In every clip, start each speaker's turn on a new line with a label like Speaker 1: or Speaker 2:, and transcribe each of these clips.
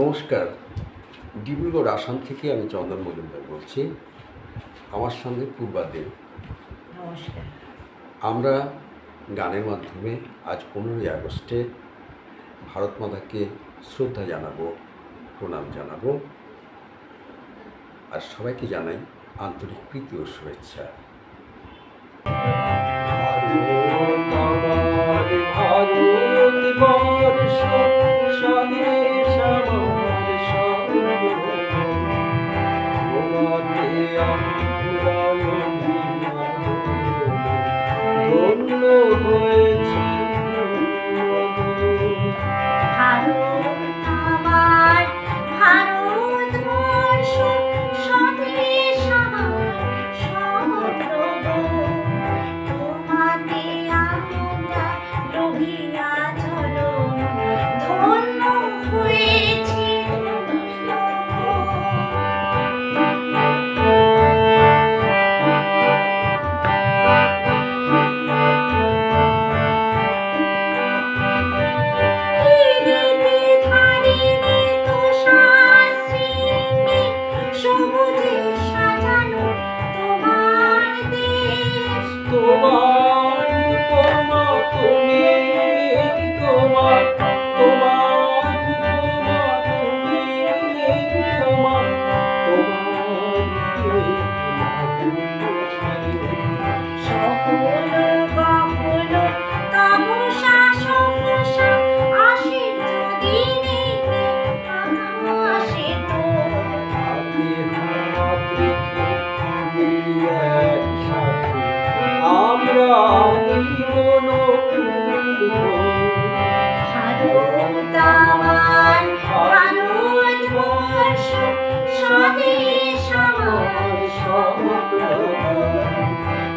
Speaker 1: নমস্কার। ডিব্রুগড় আসাম থেকে আমি চন্দন মজুমদার বলছি। আমার সঙ্গে পূর্বাদেব
Speaker 2: নমস্কার।
Speaker 1: আমরা গানের মাধ্যমে আজ পনেরোই আগস্টে ভারত মাতাকে শ্রদ্ধা জানাব প্রণাম জানাব। আর সবাইকে জানাই আন্তরিক প্রীতি ও শুভেচ্ছা।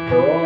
Speaker 2: Oh.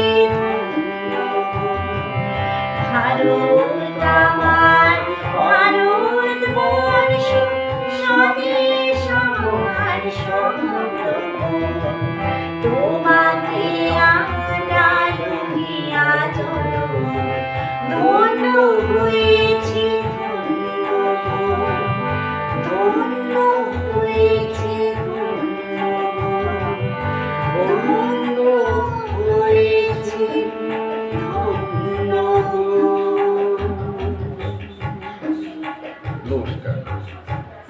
Speaker 1: know.